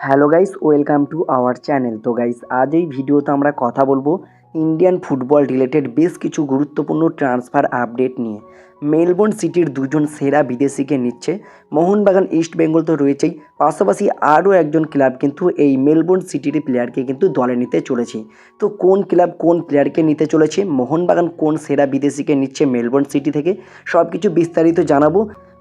Hello guys, welcome to our channel. তো guys, আজ এই ভিডিওতে আমরা কথা বলব ইন্ডিয়ান ফুটবল রিলেটেড বেশ কিছু গুরুত্বপূর্ণ ট্রান্সফার আপডেট নিয়ে। মেলবোর্ন সিটির দুজন সেরা বিদেশিকে নিচ্ছে। মোহনবাগান ইস্ট বেঙ্গল তো রয়েছেই। পাশাপাশি আরও একজন ক্লাব কিন্তু এই মেলবোর্ন সিটির প্লেয়ারকে কিন্তু দলে নিতে চলেছে। তো কোন ক্লাব কোন প্লেয়ারকে নিতে চলেছে? মোহনবাগান কোন সেরা বিদেশিকে নিচ্ছে মেলবোর্ন সিটি থেকে? সব কিছু বিস্তারিত জানাব।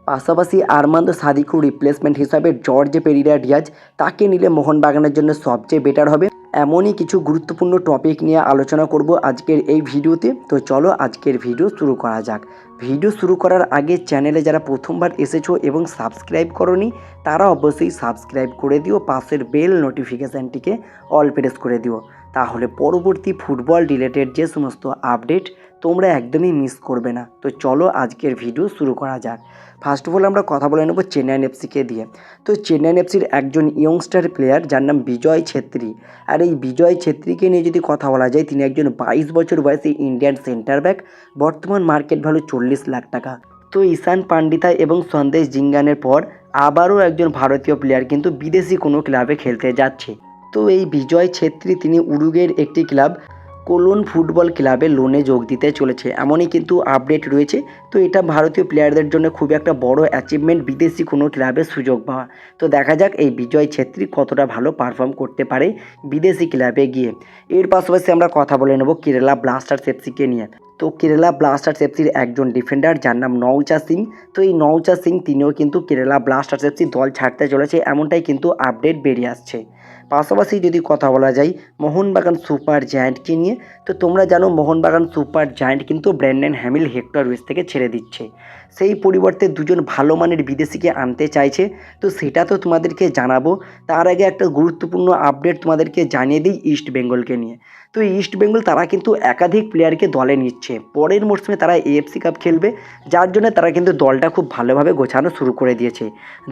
পাশাপাশি আরমান্দ সাদিকুর রিপ্লেসমেন্ট হিসাবে জর্জ পেরিরা ডিয়াজ তাকে নিলে মোহনবাগানের জন্য সবচেয়ে বেটার হবে। এমনই কিছু গুরুত্বপূর্ণ টপিক নিয়ে আলোচনা করব আজকের এই ভিডিওতে। তো চলো আজকের ভিডিও শুরু করা যাক। ভিডিও শুরু করার আগে চ্যানেলে যারা প্রথমবার এসেছ এবং সাবস্ক্রাইব করনি, তারা অবশ্যই সাবস্ক্রাইব করে দিও, পাশের বেল নোটিফিকেশানটিকে অল প্রেস করে দিও। তাহলে পরবর্তী ফুটবল রিলেটেড যে সমস্ত আপডেট তোমরা একদমই মিস করবে না। তো চলো আজকের ভিডিও শুরু করা যাক। ফার্স্ট অফ অল আমরা কথা বলে নেব চেন্নাইন এফসিকে দিয়ে। তো চেন্নাইন এফসির একজন ইয়ংস্টার প্লেয়ার যার নাম বিজয় ছেত্রী। আর এই বিজয় ছেত্রীকে নিয়ে যদি কথা বলা যায়, তিনি একজন বাইশ বছর বয়সী ইন্ডিয়ান সেন্টার ব্যাক বর্তমান মার্কেট ভ্যালু চল্লিশ লাখ টাকা। তো ঈশান পান্ডিতা এবং সন্দেশ জিঙ্গানের পর আবারও একজন ভারতীয় প্লেয়ার কিন্তু বিদেশি কোনো ক্লাবে খেলতে যাচ্ছে। এই বিজয় ছেত্রী তিনি উরুগের একটি ক্লাব কোলন ফুটবল ক্লাবে লোনে যোগ দিতে চলেছে। এমনই কিন্তু আপডেট রয়েছে। তো এটা ভারতীয় প্লেয়ারদের জন্য খুব একটা বড় অ্যাচিভমেন্ট বিদেশি কোনো ক্লাবে সুযোগ পাওয়া। তো দেখা যাক এই বিজয় ছেত্রী কতটা ভালো পারফর্ম করতে পারে বিদেশি ক্লাবে গিয়ে। এর পাশাপাশি আমরা কথা বলে নেব কেরালা ব্লাস্টার্স এফসিকে নিয়ে। তো কেরালা ব্লাস্টার্স এফসির একজন ডিফেন্ডার যার নাম নৌচা সিং। তো এই নৌচা সিং তিনিও কিন্তু কেরালা ব্লাস্টার্স এফসি দল ছাড়তে চলেছে। এমনটাই কিন্তু আপডেট বেরিয়ে আসছে। পাশাপাশি যদি কথা বলা যায়, মোহনবাগান সুপার জায়ান্টকে নিয়ে, তো তোমরা জানো মোহনবাগান সুপার জায়ান্ট কিন্তু ব্র্যান্ডন হ্যামিল হেক্টর রুইস থেকে ছেড়ে দিচ্ছে। সেই পরিবর্তে দুজন ভালো মানের বিদেশিকে আনতে চাইছে, তো সেটা তো তোমাদেরকে জানাব। তার আগে একটা গুরুত্বপূর্ণ আপডেট তোমাদেরকে জানিয়ে দিই ইস্ট বেঙ্গলকে নিয়ে। তো ইস্ট বেঙ্গল তারা কিন্তু একাধিক প্লেয়ারকে দলে নিচ্ছে। পরের মরশুমে তারা এএফসি কাপ খেলবে, যার জন্য তারা কিন্তু দলটা খুব ভালোভাবে গোছানো শুরু করে দিয়েছে।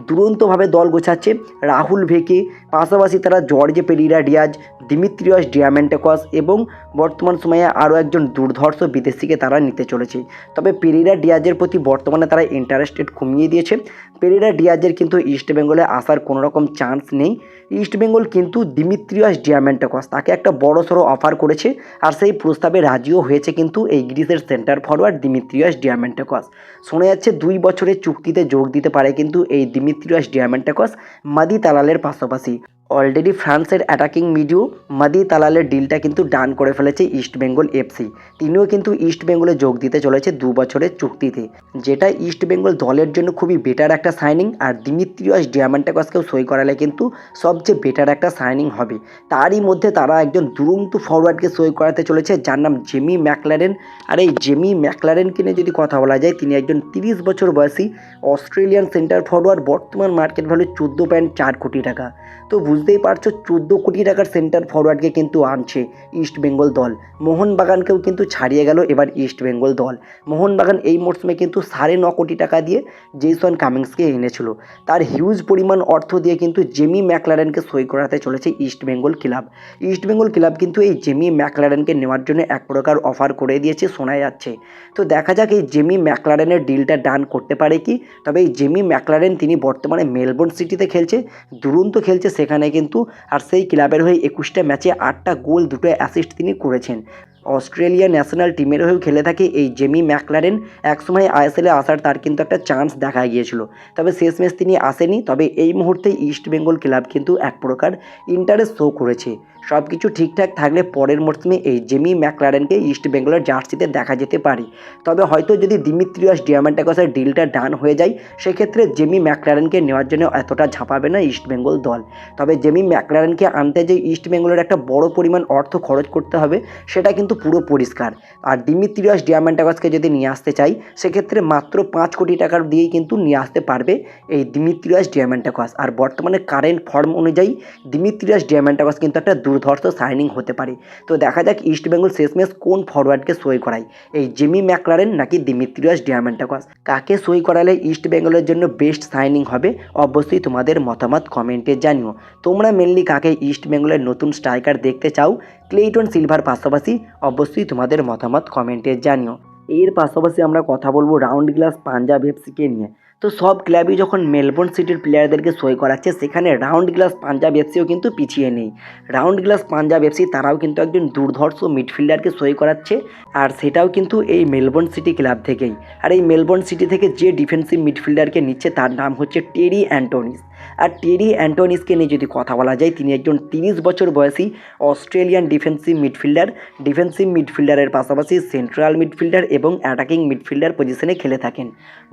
দুরন্তভাবে দল গোছাচ্ছে রাহুল ভেকে, পাশাপাশি তারা জর্জে পেরিরা ডিয়াজ, দিমিত্রিয়াস ডিয়ামেন্টেকস এবং বর্তমান সময়ে আরও একজন দুর্ধর্ষ বিদেশিকে তারা নিতে চলেছে। তবে পেরিরা ডিয়াজের প্রতি বর্তমানে তারা ইন্টারেস্টেড কমিয়ে দিয়েছে। পেরিরা ডিয়াজের কিন্তু ইস্ট বেঙ্গলে আসার কোনো রকম চান্স নেই। ইস্ট বেঙ্গল কিন্তু দিমিত্রিয়াস ডিয়ামেন্টেকস তাকে একটা বড় সড়ো অফার করেছে আর সেই প্রস্তাবে রাজিও হয়েছে কিন্তু এই গ্রিসের সেন্টার ফরওয়ার্ড দিমিত্রিয়াস ডিয়ামেন্টেকস। শোনা যাচ্ছে দুই বছরের চুক্তিতে যোগ দিতে পারে কিন্তু এই দিমিত্রিয়াস ডিয়ামেন্টেকস মাদি তালালের পাশাপাশি। অলরেডি ফ্রান্সের অ্যাটাকিং মিডিও মাদি তালালের ডিলটা কিন্তু ডান করে ফেলেছে ইস্ট বেঙ্গল এফসি। তিনিও কিন্তু ইস্ট বেঙ্গলে যোগ দিতে চলেছে দু বছরের চুক্তিতে। যেটা ইস্ট বেঙ্গল দলের জন্য খুবই বেটার একটা সাইনিং আর দিমিত্রিয়াস ডিয়ামান্টাকসকেও সই করালে কিন্তু সবচেয়ে বেটার একটা সাইনিং হবে। তারই মধ্যে তারা একজন দুরন্ত ফরওয়ার্ডকে সই করাতে চলেছে, যার নাম জেমি ম্যাকলারেন। আর এই জেমি ম্যাকলারেনকে নিয়ে যদি কথা বলা যায়, তিনি একজন তিরিশ বছর বয়সী অস্ট্রেলিয়ান সেন্টার ফরওয়ার্ড বর্তমান মার্কেট ভ্যালু চোদ্দ পয়েন্ট চার কোটি টাকা। তো বুঝতেই পারছ, চোদ্দ কোটি টাকার সেন্টার ফরওয়ার্ডকে কিন্তু আনছে ইস্ট বেঙ্গল দল। মোহনবাগানকেও কিন্তু ছাড়িয়ে গেল এবার ইস্ট বেঙ্গল দল। মোহনবাগান এই মরশুমে কিন্তু সাড়ে ন কোটি টাকা দিয়ে জেসন কামিংসকে এনেছিল। তার হিউজ পরিমাণ অর্থ দিয়ে কিন্তু জেমি ম্যাকলারেনকে সই করাতে চলেছে East Bengal club East Bengal club কিন্তু এই জেমি ম্যাকলারেনকে নেওয়ার জন্য এক প্রকার অফার করে দিয়েছে, শোনা যাচ্ছে। তো দেখা যাক এই জেমি ম্যাকলারেনের ডিলটা ডান করতে পারে কি? তবে এই জেমি ম্যাকলারেন তিনি বর্তমানে মেলবোর্ন সিটিতে খেলছে, দুরন্ত খেলছে সেখানে কিন্তু আর সেই ক্লাবের হয়ে একুশটা ম্যাচে আটটা গোল, দুটো অ্যাসিস্ট তিনি করেছেন। অস্ট্রেলিয়া ন্যাশনাল টিমের হয়েও খেলে থাকে এই জেমি ম্যাকলারেন। একসময় আইএসএলে আসার তার কিন্তু একটা চান্স দেখা গিয়েছিল। তবে শেষ শেষমেশ তিনি আসেনি। তবে এই মুহূর্তে ইস্টবেঙ্গল ক্লাব কিন্তু এক প্রকার ইন্টারেস্ট শো করেছে। সব কিছু ঠিকঠাক থাকলে পরের মরশুমে এই জেমি ম্যাকলারেনকে ইস্ট বেঙ্গলের জার্সিতে দেখা যেতে পারে। তবে হয়তো যদি দিমিত্রিয়াস ডিয়ামান্টাকসের ডিলটা ডান হয়ে যায়, সেক্ষেত্রে জেমি ম্যাকলারেনকে নেওয়ার জন্য এতটা ঝাঁপাবে না ইস্ট বেঙ্গল দল। তবে জেমি ম্যাকলারেনকে আনতে যে ইস্ট বেঙ্গলের একটা বড় পরিমাণ অর্থ খরচ করতে হবে, সেটা কিন্তু পুরো পরিষ্কার। আর দিমিত্রিয়াস ডিয়ামান্টাকসকে যদি নিয়ে আসতে চাই, সেক্ষেত্রে মাত্র পাঁচ কোটি টাকার দিয়েই কিন্তু নিয়ে আসতে পারবে এই দিমিত্রিয়াস ডিয়ামান্টাকস। আর বর্তমানে কারেন্ট ফর্ম অনুযায়ী দিমিত্রিয়াস ডিয়ামান্টাকস কিন্তু একটা দুর্ধর্ষ সাইনিং হতে পারে। তো দেখা যাক ইস্টবেঙ্গল শেষমেশ কোন ফরওয়ার্ডকে সই করায়। এই জেমি ম্যাকলারেন নাকি দিমিত্রিয়াস ডিয়ামান্টাকস কাকে সই করালে ইস্টবেঙ্গলের জন্য বেস্ট সাইনিং হবে? অবশ্যই তোমাদের মতামত কমেন্টে জানিও। তোমরা মেনলি কাকে ইস্টবেঙ্গলের নতুন স্ট্রাইকার দেখতে চাও? ক্লেইটন সিলভার পাশাপাশি অবশ্যই তোমাদের মতামত কমেন্টে জানিও। এর পাশাপাশি আমরা কথা বলব রাউন্ড গ্লাস পাঞ্জাব এফসিকে নিয়ে। তো সব ক্লাবই যখন মেলবোর্ন সিটির প্লেয়ারদেরকে সই করাচ্ছে, সেখানে রাউন্ড গ্লাস পাঞ্জাব এফসিও কিন্তু পিছিয়ে নেই। রাউন্ড গ্লাস পাঞ্জাব এফসি তারাও কিন্তু একজন দুর্ধর্ষ মিডফিল্ডারকে সই করাচ্ছে, আর সেটাও কিন্তু এই মেলবোর্ন সিটি ক্লাব থেকেই। আর এই মেলবোর্ন সিটি থেকে যে ডিফেন্সিভ মিডফিল্ডারকে নিচ্ছে, তার নাম হচ্ছে টেরি অ্যান্টোনিস। আর টেরি অ্যান্টোনিসকে নিয়ে যদি কথা বলা যায়, তিনি একজন তিরিশ বছর বয়সী অস্ট্রেলিয়ান ডিফেন্সিভ মিডফিল্ডার। ডিফেন্সিভ মিডফিল্ডারের পাশাপাশি সেন্ট্রাল মিডফিল্ডার এবং অ্যাটাকিং মিডফিল্ডার পজিশনে খেলে থাকেন।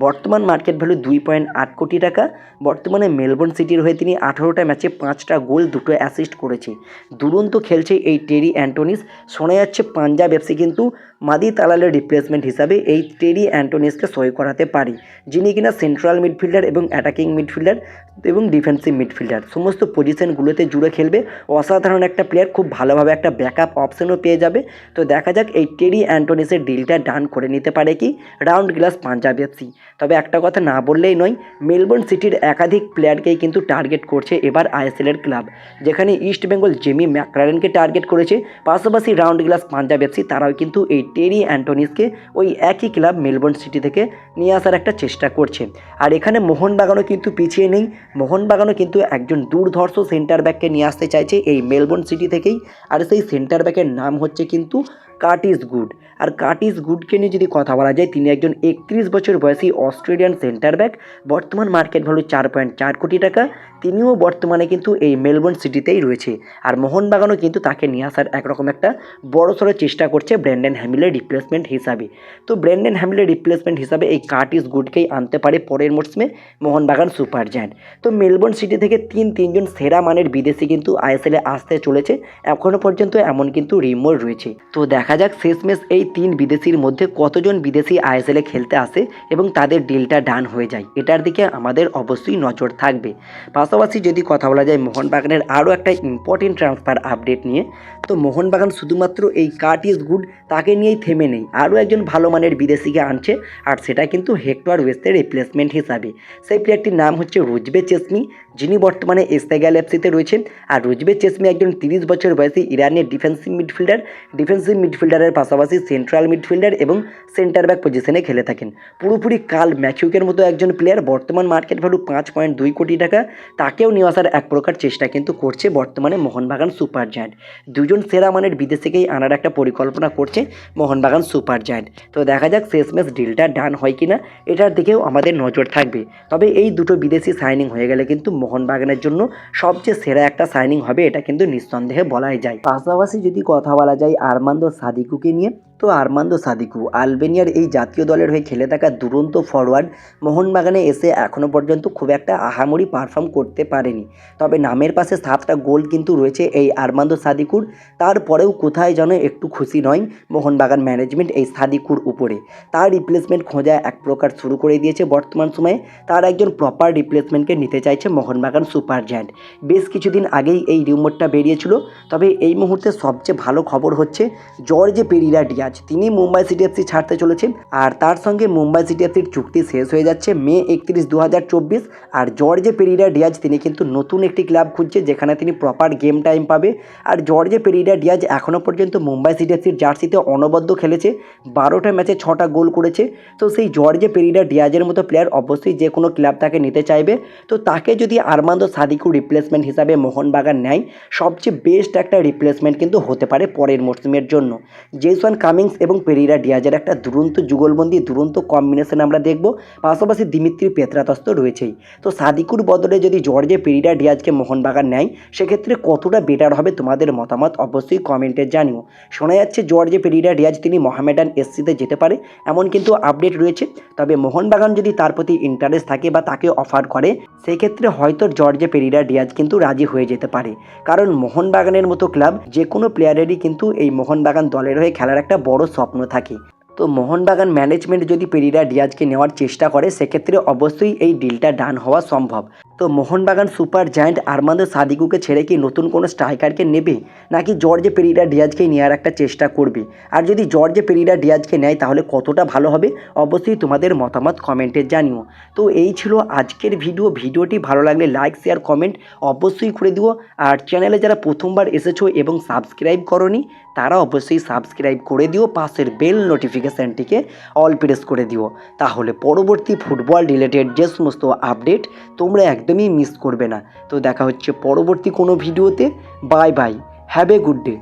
বর্তমান মার্কেট ভ্যালু দুই পয়েন্ট আট কোটি টাকা। বর্তমানে মেলবোর্ন সিটির হয়ে তিনি আঠারোটা ম্যাচে পাঁচটা গোল, দুটো অ্যাসিস্ট করেছে দুরন্ত খেলছে এই টেরি অ্যান্টোনিস। শোনা যাচ্ছে পাঞ্জাব এফসি কিন্তু মাদি তালালের রিপ্লেসমেন্ট হিসাবে এই টেরি অ্যান্টোনিসকে সই করাতে পারি। যিনি কিনা সেন্ট্রাল মিডফিল্ডার এবং অ্যাটাকিং মিডফিল্ডার এবং ডিফেন্সিভ মিডফিল্ডার সমস্ত পজিশনগুলোতে জুড়ে খেলবে। অসাধারণ একটা প্লেয়ার খুব ভালোভাবে একটা ব্যাকআপ অপশনও পেয়ে যাবে। তো দেখা যাক এই টেরি অ্যান্টোনিসের ডিলটা ডান করে নিতে পারে কি? রাউন্ড গ্লাস পাঞ্জাব এফসি তবে একটা কথা না বললেই নয় মেলবোর্ন সিটির একাধিক প্লেয়ারকেই কিন্তু টার্গেট করছে এবার আইএসএলের ক্লাব যেখানে ইস্ট বেঙ্গল জেমি ম্যাকরারেনকে টার্গেট করেছে। পাশাপাশি রাউন্ড গ্লাস পাঞ্জাব এফসি তারাও কিন্তু এই টেরি অ্যান্টোনিসকে ওই একই ক্লাব মেলবোর্ন সিটি থেকে নিয়ে আসার একটা চেষ্টা করছে। আর এখানে মোহনবাগানও কিন্তু পিছিয়ে নেই। মোহনবাগানও কিন্তু একজন দুর্ধর্ষ সেন্টার ব্যাককে নিয়ে আসতে চাইছে এই মেলবোর্ন সিটি থেকেই। আর সেই সেন্টার ব্যাকের নাম হচ্ছে কিন্তু কার্টিস গুড। আর কার্টিস গুডকে নিয়ে যদি কথা বলা যায়, তিনি একজন একত্রিশ বছর বয়সী অস্ট্রেলিয়ান সেন্টার ব্যাক বর্তমান মার্কেট ভ্যালু চার পয়েন্ট চার কোটি টাকা তিনিও বর্তমানে কিন্তু এই মেলবোর্ন সিটিতেই রয়েছে। আর মোহনবাগানও কিন্তু তাকে নিয়ে আসার একরকম একটা বড়সড় চেষ্টা করছে ব্র্যান্ডন হ্যামিলের রিপ্লেসমেন্ট হিসাবে। তো ব্র্যান্ডন হ্যামিলের রিপ্লেসমেন্ট হিসাবে এই কার্টিস গুডকেই আনতে পারে পরের মরশুমে মোহনবাগান সুপার জায়ান্ট। তো মেলবোর্ন সিটি থেকে তিন তিনজন সেরা মানের বিদেশি কিন্তু আইএসএলে আসতে চলেছে এখনও পর্যন্ত এমন কিন্তু রিমোর রয়েছে। তো দেখা যাক শেষমেশ এই তিন বিদেশির মধ্যে কতজন বিদেশি আইএসএলে খেলতে আসে এবং তাদের ডিলটা ডান হয়ে যায়। এটার দিকে আমাদের অবশ্যই নজর থাকবে। পাশাপাশি যদি কথা বলা যায় মোহনবাগানের আরও একটা ইম্পর্টেন্ট ট্রান্সফার আপডেট নিয়ে, তো মোহনবাগান শুধুমাত্র এই কাট ইজ গুড তাকে নিয়েই থেমে নেই। আরও একজন ভালো মানের বিদেশিকে আনছে, আর সেটা কিন্তু হেক্টর ওয়েস্টের রিপ্লেসমেন্ট হিসাবে। সেই প্লেয়ারটির নাম হচ্ছে রুজবে চেসমি, যিনি বর্তমানে এস্তেগাল এফসিতে রয়েছেন। আর রুজবে চেসমি একজন তিরিশ বছর বয়সী ইরানের ডিফেন্সিভ মিডফিল্ডার ডিফেন্সিভ মিডফিল্ডারের পাশাপাশি সেন্ট্রাল মিডফিল্ডার এবং সেন্টার ব্যাক পজিশনে খেলে থাকেন। পুরোপুরি কাল ম্যাথিউকের মতো একজন প্লেয়ার বর্তমান মার্কেট ভ্যালু পাঁচ পয়েন্ট দুই কোটি টাকা। তাকেও নিয়ে আসার এক প্রকার চেষ্টা কিন্তু করছে বর্তমানে মোহনবাগান সুপার জায়ান্ট। দুজন সেরা মানের বিদেশিকেই আনার একটা পরিকল্পনা করছে মোহনবাগান সুপার জায়ান্ট। তো দেখা যাক শেষমেশ ডিলটা ডান হয় কিনা, এটার দিকেও আমাদের নজর থাকবে। তবে এই দুটো বিদেশি সাইনিং হয়ে গেলে কিন্তু মোহনবাগানের জন্য সবচেয়ে সেরা একটা সাইনিং হবে, এটা কিন্তু নিঃসন্দেহে বলাই যায়। পাশাপাশি যদি কথা বলা যায় আরমান্দ সাদিকুকে নিয়ে আরমান্দ সাদিকু আলবেনিয়ার এই জাতীয় দলের হয়ে খেলে থাকা দুরন্ত ফরওয়ার্ড মোহনবাগানে এসে এখনও পর্যন্ত খুব একটা আহামরি পারফর্ম করতে পারেনি। তবে নামের পাশে সাতটা গোল কিন্তু রয়েছে এই আরমান্দ সাদিকুর। তারপরেও কোথায় যেন একটু খুশি নয় মোহনবাগান ম্যানেজমেন্ট এই সাদিকুর উপরে। তার রিপ্লেসমেন্ট খোঁজা এক প্রকার শুরু করে দিয়েছে বর্তমান সময়ে। তার একজন প্রপার রিপ্লেসমেন্টকে নিতে চাইছে মোহনবাগান সুপার জায়ান্ট বেশ কিছুদিন আগেই এই রিউমারটা বেরিয়েছিল। তবে এই মুহূর্তে সবচেয়ে ভালো খবর হচ্ছে জর্জে পেরিরা, ডিয়াজ। তিনি মুম্বাই সিটি এফসি ছাড়তে চলেছেন আর তার সঙ্গে মুম্বাই সিটি এফসির চুক্তি শেষ হয়ে যাচ্ছে মে একত্রিশ দু আর জর্জে পেরিরা ডিয়াজ তিনি কিন্তু নতুন একটি ক্লাব খুঁজছে যেখানে তিনি প্রপার গেম টাইম পাবে। আর জর্জে পেরিরা ডিয়াজ এখনও পর্যন্ত মুম্বাই সিটি এফসির জার্সিতে অনবদ্য খেলেছে। বারোটা ম্যাচে ছটা গোল করেছে। তো সেই জর্জে পেরিরা ডিয়াজের মতো প্লেয়ার অবশ্যই যে কোনো ক্লাব তাকে নিতে চাইবে। তো তাকে যদি আরমান্দ সাদিকু রিপ্লেসমেন্ট হিসাবে মোহনবাগান নেয়, সবচেয়ে বেস্ট একটা রিপ্লেসমেন্ট কিন্তু হতে পারে পরের মরশুমের জন্য। জেসন কামিংস এবং পেরিরা ডিয়াজের একটা দুরন্ত যুগলবন্দি, দুরন্ত কম্বিনেশন আমরা দেখব। পাশাপাশি দিমিত্রি পেত্রাতস তো রয়েছেই। তো সাদিকুর বদলে যদি জর্জে পেরিরা ডিয়াজকে মোহনবাগান নেয়, সেক্ষেত্রে কতটা বেটার হবে তোমাদের মতামত অবশ্যই কমেন্টে জানিও। শোনা যাচ্ছে জর্জে পেরিরা ডিয়াজ তিনি মহামেডান এসসিতে যেতে পারে, এমন কিন্তু আপডেট রয়েছে। তবে মোহনবাগান যদি তার প্রতি ইন্টারেস্ট থাকে বা তাকে অফার করে, সেক্ষেত্রে হয়তো জর্জে পেরিরা ডিয়াজ কিন্তু রাজি হয়ে যেতে পারে। কারণ মোহনবাগানের মতো ক্লাব যে কোনো প্লেয়ারেরই কিন্তু এই মোহনবাগান দলের হয়ে খেলার একটা স্বপ্ন থাকে। তো মোহনবাগান ম্যানেজমেন্ট যদি পেরিরা ডিয়াজকে নেওয়ার চেষ্টা করে, সেক্ষেত্রে অবশ্যই এই ডিলটা ডান হওয়া সম্ভব। তো মোহনবাগান সুপার জায়ান্ট আরমান্দো সাদিকুকে ছেড়ে কি নতুন কোনো স্ট্রাইকারকে নেবে? নাকি জর্জে পেরিডা ডিয়াজকেই নেওয়ার একটা চেষ্টা করবে? আর যদি জর্জে পেরিডা ডিয়াজকে নেয়, তাহলে কতটা ভালো হবে? অবশ্যই তোমাদের মতামত কমেন্টে জানিও। তো এই ছিল আজকের ভিডিও। ভিডিওটি ভালো লাগলে লাইক, শেয়ার, কমেন্ট অবশ্যই করে দিও। আর চ্যানেলে যারা প্রথমবার এসেছ এবং সাবস্ক্রাইব করনি, তারা অবশ্যই সাবস্ক্রাইব করে দিও। পাশের বেল নোটিফিকেশানটিকে অল প্রেস করে দিও। তাহলে পরবর্তী ফুটবল রিলেটেড যে সমস্ত আপডেট তোমরা একদমই মিস করবে না। তো দেখা হচ্ছে পরবর্তী কোনো ভিডিওতে। Bye bye have a good day